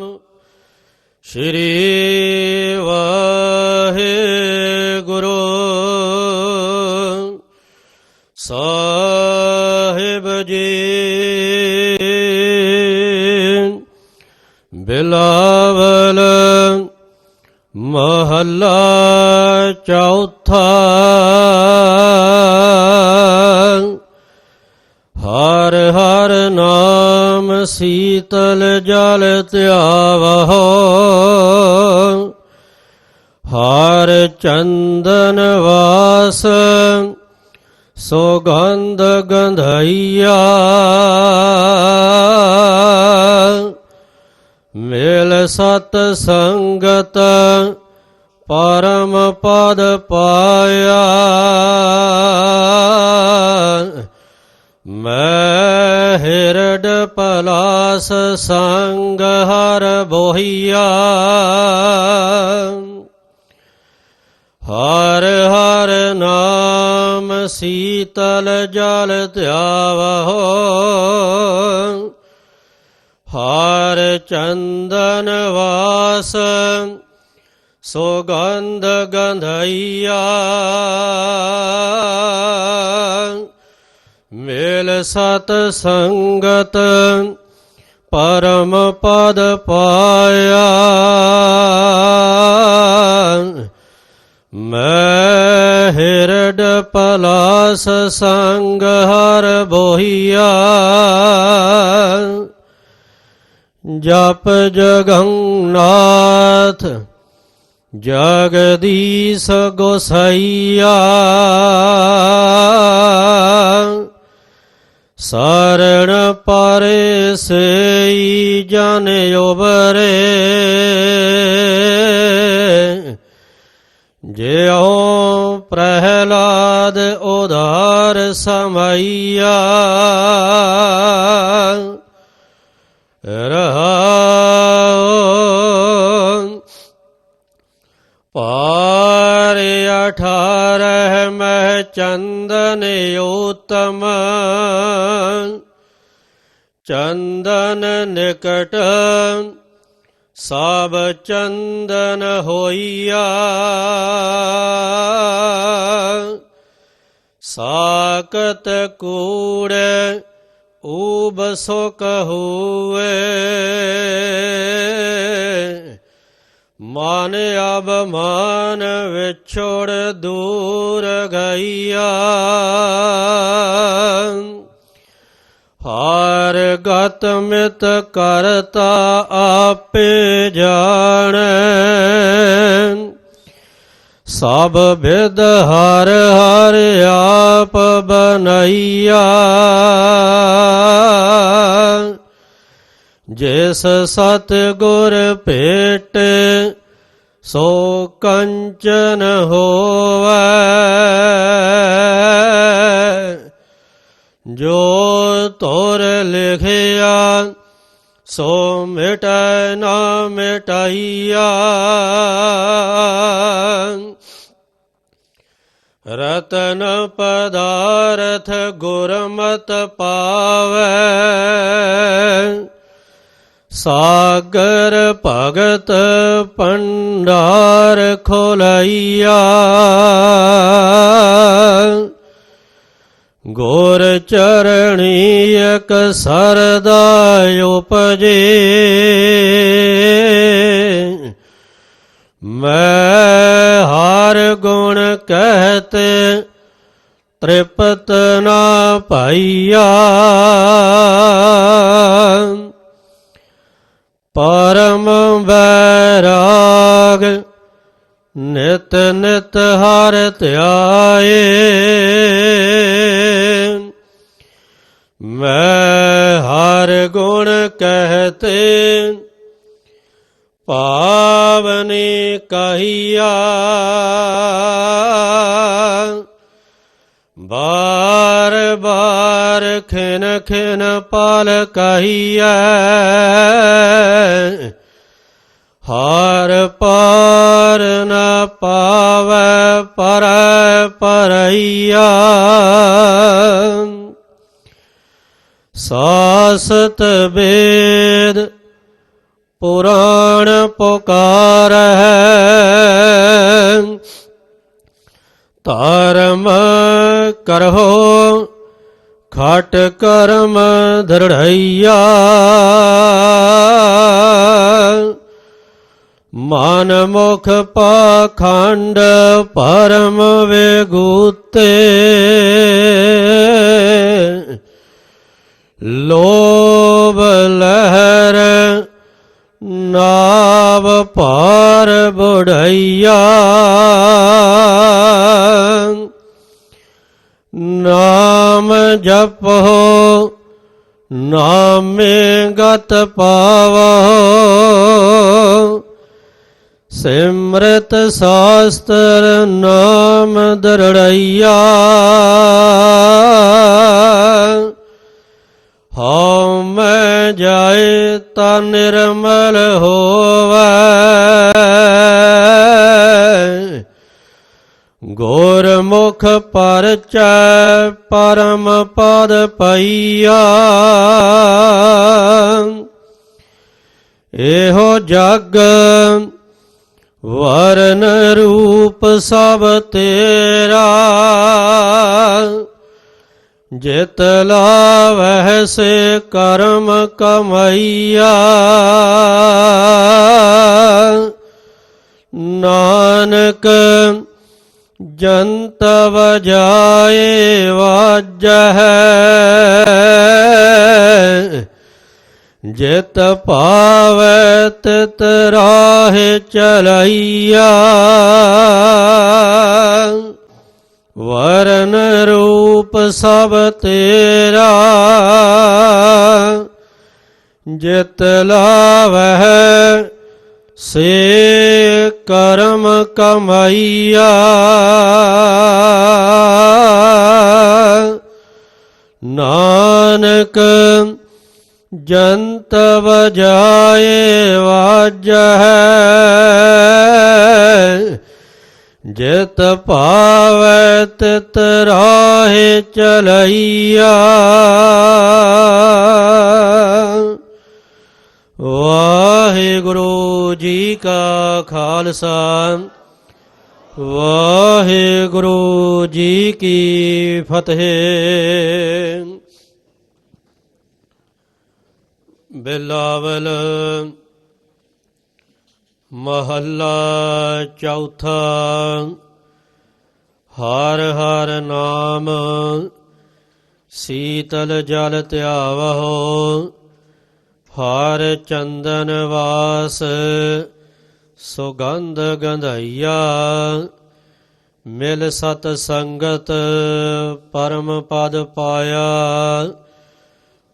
ਸਤਨਾਮ ਸ਼੍ਰੀ ਵਾਹਿਗੁਰੂ। ਸਾਹਿਬ ਜੀ। ਬਿਲਾਵਲ ਮਹੱਲਾ ਚੌਥਾ। ਹਰ ਹਰ ਨਾਮ ਸੀਤਲ ਜਲ ਧਿਆਵਹੋ। ਹਰ ਚੰਦਨ ਵਾਸ ਸੁਗੰਧ ਗੰਧਈਆ। ਮੇਲ ਸਤ ਸੰਗਤ ਪਰਮ ਪਦ ਪਾਇਆ। ਮੈਂ ਹਿਰਡ ਪਲਾਸ ਸੰਗ ਹਰ ਬੋਹੀਆ। ਹਰ ਹਰ ਨਾਮ ਸੀਤਲ ਜਲ ਧਿਆਵਹੋ। ਹਰ ਚੰਦਨ ਵਾਸ ਸੁਗੰਧ ਗੰਧਈਆ। ਮੇਲ ਸਤ ਸੰਗਤ ਪਰਮ ਪਦ ਪਾਇਆ। ਮੈਂ ਹਿਰਡ ਪਲਾਸ ਸੰਗ ਹਰ ਬੋਹੀਆ। ਜਪ ਜਗੰਨਾਥ ਜਗਦੀਸ਼ ਗੋਸਈਆ। ਸਰਣ ਪਰੇ ਸਈ ਜਨ ਉਬਰੇ। ਜਿਉ ਪ੍ਰਹਿਲਾਦ ਉਧਾਰ ਸਮਈਆ। ਚੰਦਨ ਉਤਮ ਚੰਦਨ ਨਿਕਟ ਸਭ ਚੰਦਨ ਹੋਈਆ ਸਾਕਤ ਕੂੜ ਊਬ ਸੋ ਕਹੂਏ ਮਨ ਅਬਮਾਨ ਵਿਛੋੜ ਦੂਰ ਗਈਆ। ਹਾਰ ਗਤ ਮਿਤ ਕਰਤਾ ਆਪੇ ਜਾਣੈ। ਸਭ ਵਿਦ ਹਰ ਹਰ ਆਪ ਬਨਈਆ। ਜਿਸ ਸਤ ਗੁਰ ਭੇਟ, ਸੋ ਕੰਚਨ ਹੋਵੈ। ਜੋ ਤੋਰ ਲਿਖਿਆ, ਸੋ ਮਿਟੈ ਨਾ ਮਿਟਾਈਆ। ਰਤਨ ਪਦਾਰਥ ਗੁਰਮਤ ਪਾਵੈ। ਸਾਗਰ ਭਗਤ ਪੰਡਾਰ ਖੋਲਈਆ। ਗੋਰ ਚਰਣੀ ਇਕ ਸਰਦਾ ਉਪਜੇ। ਮੈਂ ਹਰ ਗੁਣ ਕਹਤੇ ਤ੍ਰਿਪਤ ਨਾ ਪਾਈਆ। ਪਰਮ ਬੈਰਾਗ ਨਿਤ ਨਿਤ ਹਰ ਧਿਆਏ। ਮੈਂ ਹਰ ਗੁਣ ਕਹਤੇ, ਪਾਵਨੀ ਕਹੀਆ। ਬਾਰ ਬਾਰ ਖਿਨ ਖਿਨ ਪਾਲ ਕਹੀਐ। ਹਰ ਪਾਰ ਨ ਪਾਵੈ ਪਰ ਪਰਈਆ। ਸਾਸਤ ਵੇਦ ਪੁਰਾਣ ਪੁਕਾਰ ਹੈ ਧਰਮ ਕਰਹੁ, ਖਟ ਕਰਮ ਦ੍ਰਿੜਈਆ ਮਨ ਮੁਖ ਪਾਖੰਡ ਪਰਮ ਵੇਗੂਤੇ। ਲੋਭ ਲਹਿਰ ਨਾਵ ਪਾਰ ਬੁੜਈਆ। ਨਾਮ ਜਪੋ ਨਾਮੇ ਗਤ ਪਾਵੋ ਸਿਮਰਤ ਸਾਸਤਰ ਨਾਮ ਦਰੜਈਆ। ਹਉ ਮੈਂ ਜਾਏ ਤਾਂ ਨਿਰਮਲ ਹੋਵੈ। ਗੁਰਮੁਖ ਪਰਚੈ ਪਰਮ ਪਦ ਪਈਆ। ਇਹੋ ਜਗ ਵਰਨ ਰੂਪ ਸਭ ਤੇਰਾ। ਜਿਤ ਲਾਵਹਿ ਸੇ ਕਰਮ ਕਮਈਆ। ਨਾਨਕ ਜੰਤ ਵਜਾਏ ਵਾਜੈ ਜਿਤ ਪਾਵੈ ਤਿਤ ਰਾਹੇ ਚਲਈਆ। ਵਰਨ ਰੂਪ ਸਭ ਤੇਰਾ। ਜਿਤ ਲਾਵਹਿ ਸੇ ਕਰਮ ਕਮਾਈਆ। ਨਾਨਕ ਜੰਤ ਵਜਾਏ ਵਾਜੈ ਜਿਤ ਭਾਵੈ ਤਿਤ ਰਾਹੇ ਚਲਈਆ। ਵਾਹਿਗੁਰੂ ਜੀ ਕਾ ਖਾਲਸਾ। ਵਾਹਿਗੁਰੂ ਜੀ ਕੀ ਫਤਿਹ। ਬਿਲਾਵਲ ਮਹੱਲਾ ਚੌਥਾ, ਹਰ ਹਰ ਨਾਮ ਸੀਤਲ ਜਲ ਧਿਆਵਹੋ, ਹਰ ਚੰਦਨ ਵਾਸ ਸੁਗੰਧ ਗੰਧਈਆ, ਮਿਲ ਸਤ ਸੰਗਤ ਪਰਮ ਪਦ ਪਾਇਆ।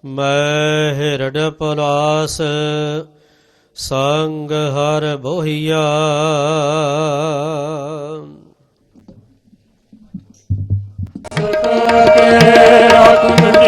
ਮੈਂ ਹਿਰੜ ਪਲਾਸ ਸੰਗ ਹਰ ਬੋਹੀਆ। ਸਤਿ